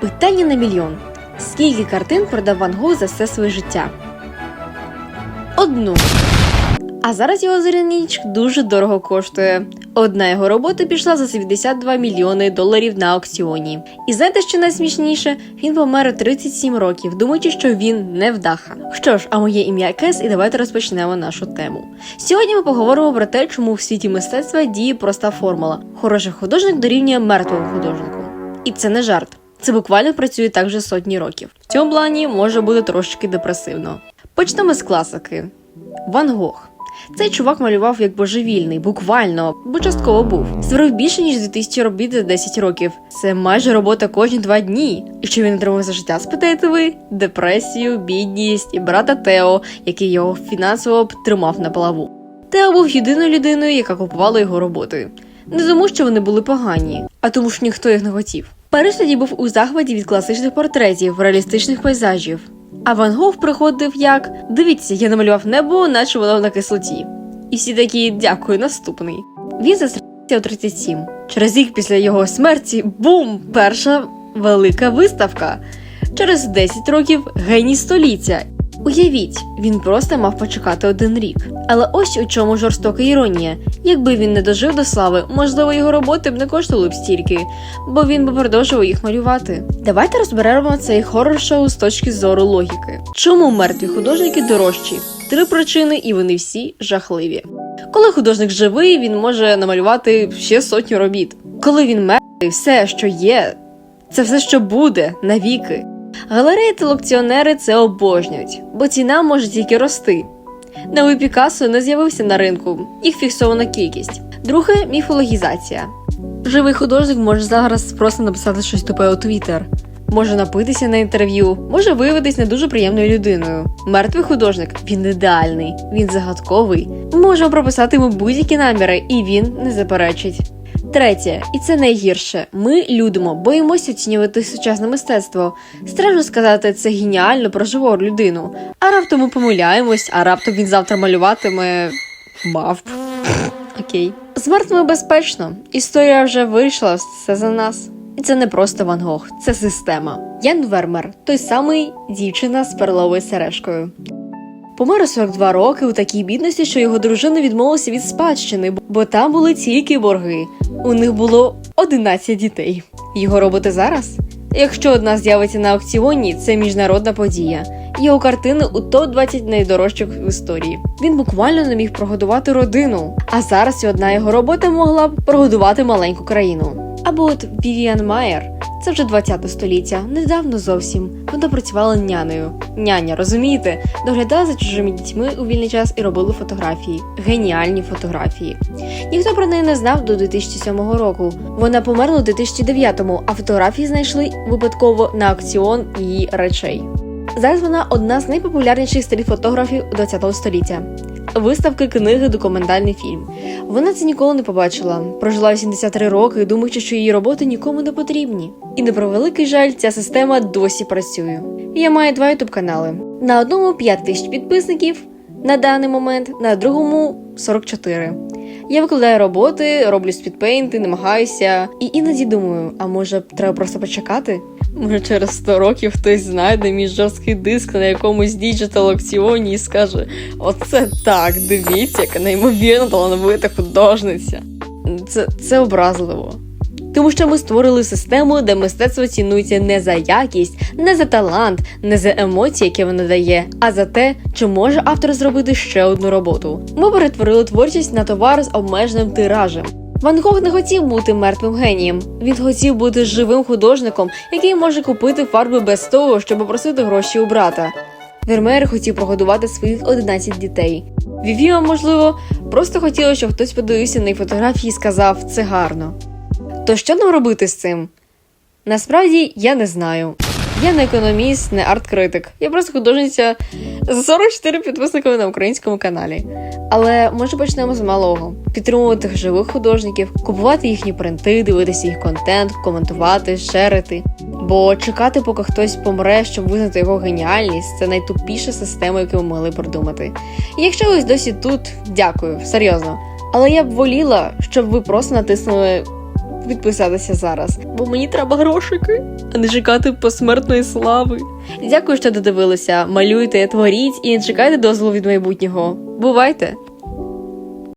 Питання на мільйон. Скільки картин продав Ван Гог за все своє життя? Одну. А зараз його зоряна дуже дорого коштує. Одна його робота пішла за 72 мільйони доларів на аукціоні. І знаєте, що найсмішніше? Він помер у 37 років, думаючи, що він не вдаха. Що ж, а моє ім'я Кес, і давайте розпочнемо нашу тему. Сьогодні ми поговоримо про те, чому в світі мистецтва діє проста формула: хороший художник дорівнює мертвому художнику. І це не жарт. Це буквально працює так вже сотні років. В цьому плані може бути трошки депресивно. Почнемо з класики. Ван Гог. Цей чувак малював як божевільний, буквально, бо частково був. Створив більше ніж 2000 робіт за 10 років. Це майже робота кожні два дні. І що він отримав за життя, спитаєте ви? Депресію, бідність і брата Тео, який його фінансово тримав на плаву. Тео був єдиною людиною, яка купувала його роботи. Не тому, що вони були погані, а тому, що ніхто їх не хотів. Париж тоді був у захваті від класичних портретів, реалістичних пейзажів. А Ван Гог приходив як дивіться, я намалював небо, наче воно на кислоті. І всі такі дякую, наступний. Він засрався у 37. Через рік після його смерті бум! Перша велика виставка. Через 10 років геній століття. Уявіть, він просто мав почекати один рік. Але ось у чому жорстока іронія. Якби він не дожив до слави, можливо, його роботи б не коштували б стільки, бо він би продовжував їх малювати. Давайте розберемо цей хорор-шоу з точки зору логіки. Чому мертві художники дорожчі? Три причини, і вони всі жахливі. Коли художник живий, він може намалювати ще сотню робіт. Коли він мертвий, все, що є, це все, що буде навіки. Галереї та аукціонери це обожнюють, бо ціна може тільки рости. Новий Пікассо не з'явився на ринку, їх фіксована кількість. Друге міфологізація. Живий художник може зараз просто написати щось тупе у Твіттер, може напитися на інтерв'ю, може виявитись не дуже приємною людиною. Мертвий художник він ідеальний, він загадковий. Можемо прописати йому будь-які наміри, і він не заперечить. Третє, і це найгірше. Ми людимо, боїмося оцінювати сучасне мистецтво. Страшно сказати, це геніально про живу людину. А раптом ми помиляємось, а раптом він завтра малюватиме мавп. Окей. З мертвими безпечно. Історія вже вийшла все за нас. І це не просто Ван Гог, це система. Ян Вермер, той самий дівчина з перловою сережкою. Помер у 42 роки у такій бідності, що його дружина відмовилася від спадщини, бо там були тільки борги. У них було 11 дітей. Його роботи зараз? Якщо одна з'явиться на аукціоні, це міжнародна подія. Його картини у топ-20 найдорожчих в історії. Він буквально не міг прогодувати родину. А зараз одна його робота могла б прогодувати маленьку країну. Або от Вівіан Майер. Це вже 20 століття, недавно зовсім. Вона працювала нянею. Няня, розумієте, доглядала за чужими дітьми у вільний час і робила фотографії. Геніальні фотографії. Ніхто про неї не знав до 2007 року. Вона померла у 2009-му, а фотографії знайшли випадково на аукціон її речей. Зараз вона одна з найпопулярніших стріт-фотографів ХХ століття. Виставки, книги, документальний фільм. Вона це ніколи не побачила. Прожила 83 роки, думаючи, що її роботи нікому не потрібні. І на превеликий жаль, ця система досі працює. Я маю два ютуб канали. На одному 5 тисяч підписників на даний момент, на другому 44. Я викладаю роботи, роблю спідпейнти, намагаюся. І іноді думаю, а може треба просто почекати? Може, через 100 років хтось знайде мій жорсткий диск на якомусь діджитал аукціоні і скаже: Оце так, дивіться, яка неймовірно талановита художниця. Це, це образливо. Тому що ми створили систему, де мистецтво цінується не за якість, не за талант, не за емоції, які воно дає, а за те, чи може автор зробити ще одну роботу. Ми перетворили творчість на товар з обмеженим тиражем. Ван Гог не хотів бути мертвим генієм. Він хотів бути живим художником, який може купити фарби без того, щоб попросити гроші у брата. Вермеєр хотів прогодувати своїх 11 дітей. Вівіа, можливо, просто хотіла, щоб хтось подивився на її фотографії і сказав це гарно. То що нам робити з цим? Насправді я не знаю. Я не економіст, не арт-критик. Я просто художниця 44 підписниками на українському каналі. Але може почнемо з малого: підтримувати живих художників, купувати їхні принти, дивитися їх контент, коментувати, шерити. Бо чекати, поки хтось помре, щоб визнати його геніальність, це найтупіша система, яку ми могли придумати. І якщо ви досі тут, дякую, серйозно. Але я б воліла, щоб ви просто натиснули підписатися зараз, бо мені треба грошики, а не чекати посмертної слави. Дякую, що додивилися. Малюйте, творіть і не чекайте дозволу від майбутнього. Бувайте!